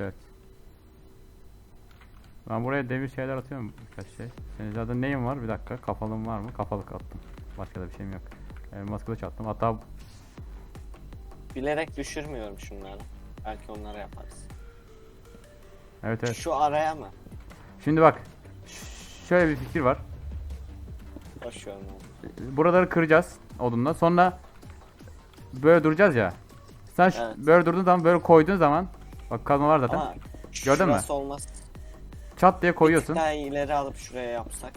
Evet evet. Ben buraya demir şeyler atıyorum birkaç şey. Senin zaten neyin var? Bir dakika. Kafalım var mı? Kafalık attım. Başka da bir şeyim yok. Elmas kılıç attım. Hatta Bilerek düşürmüyorum şunları. Belki onlara yaparız. evet evet. Şu araya mı? Şimdi bak. Şöyle bir fikir var. Onu. Buraları kıracağız odunla. Sonra böyle duracağız ya. Sen Evet. böyle durduğun zaman böyle koyduğun zaman bak kazma var zaten. Ama Gördün mü? şurası olmaz. Çat diye koyuyorsun. daha ileri alıp şuraya yapsak.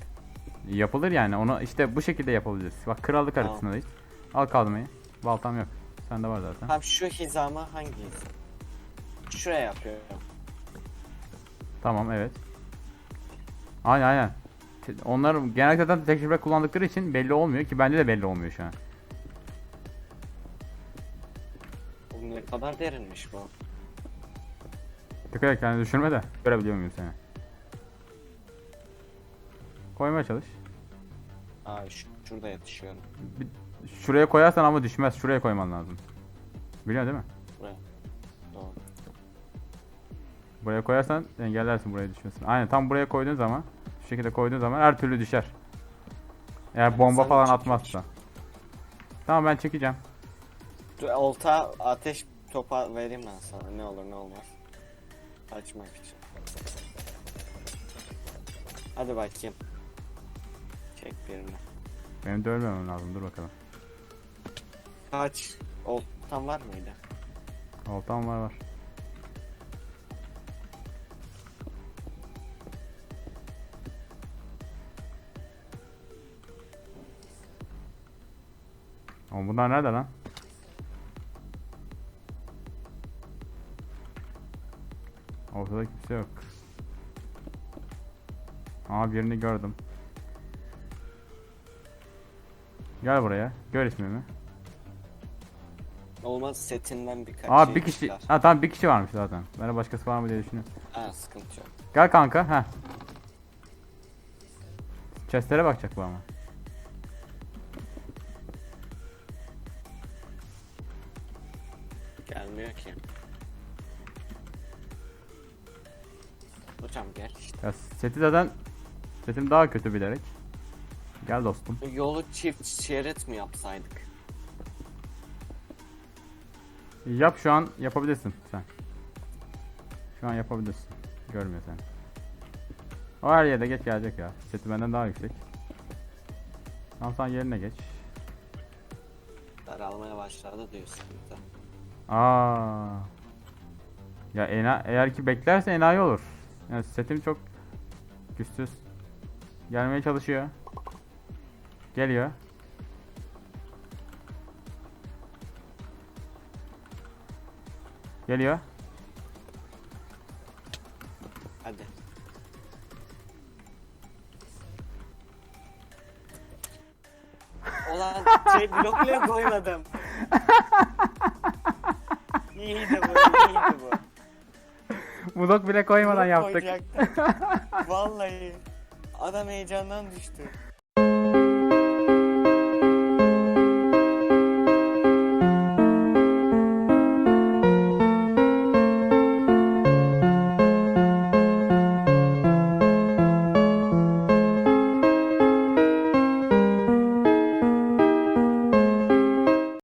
Yapılır yani. Onu işte bu şekilde yapabiliriz. Bak krallık Tamam. haritasındayız. Al kazmayı. Baltam yok. Sende var zaten. Tam şu hizama hangi hizam? Şuraya yapıyorum. Tamam evet. Aynen aynen. Te- Onlar genellikle zaten tecrübe kullandıkları için belli olmuyor ki bende de belli olmuyor şu an. Bu ne kadar derinmiş bu. Dikkat et kendini düşürme de görebiliyor muyum seni? Koymaya çalış. Aa şu, şurada yetişiyorum. Bir, şuraya koyarsan ama düşmez. Şuraya koyman lazım. Biliyorsun değil mi? Buraya. Doğru. Buraya koyarsan engellersin buraya düşmesini. Aynen tam buraya koyduğun zaman şu şekilde koyduğun zaman her türlü düşer. Eğer Yani bomba falan atmazsa. Tamam ben çekeceğim. Olta ateş topa vereyim ben sana. Ne olur ne olmaz. Açmak için. Hadi bakayım. Çek birini. Benim de ölmemem lazım dur bakalım. Kaç? Oltan var mıydı? Oltam var var. Ama bunlar nerede lan? Ortada kimse yok. Aa birini gördüm. Gel buraya. Gör ismimi. Olmaz setinden birkaç Aa şey bir kişi. çıkar. Ha tamam bir kişi varmış zaten. Ben de başkası var mı diye düşünüyorum. Ha sıkıntı yok. Gel kanka. Ha. Chestlere bakacak bu ama. Gelmiyor ki. Hocam gel. Ya seti zaten setim daha kötü bilerek. Gel dostum. Yolu çift şerit mi yapsaydık? Yap şu an yapabilirsin sen. Şu an yapabilirsin. Görmüyor seni. O her yerde geç gelecek ya. Seti benden daha yüksek. Tamam sen yerine geç. Daralmaya başladı diyorsun. Aa. Ya ena eğer ki beklerse enayi olur. Yani setim çok güçsüz. Gelmeye çalışıyor. Geliyor. Geliyor. Hadi. Ulan şey blok bile koymadım. iyiydi bu, iyiydi bu. Blok bile koymadan Blok yaptık. koyacaktım. Vallahi. Adam heyecandan düştü.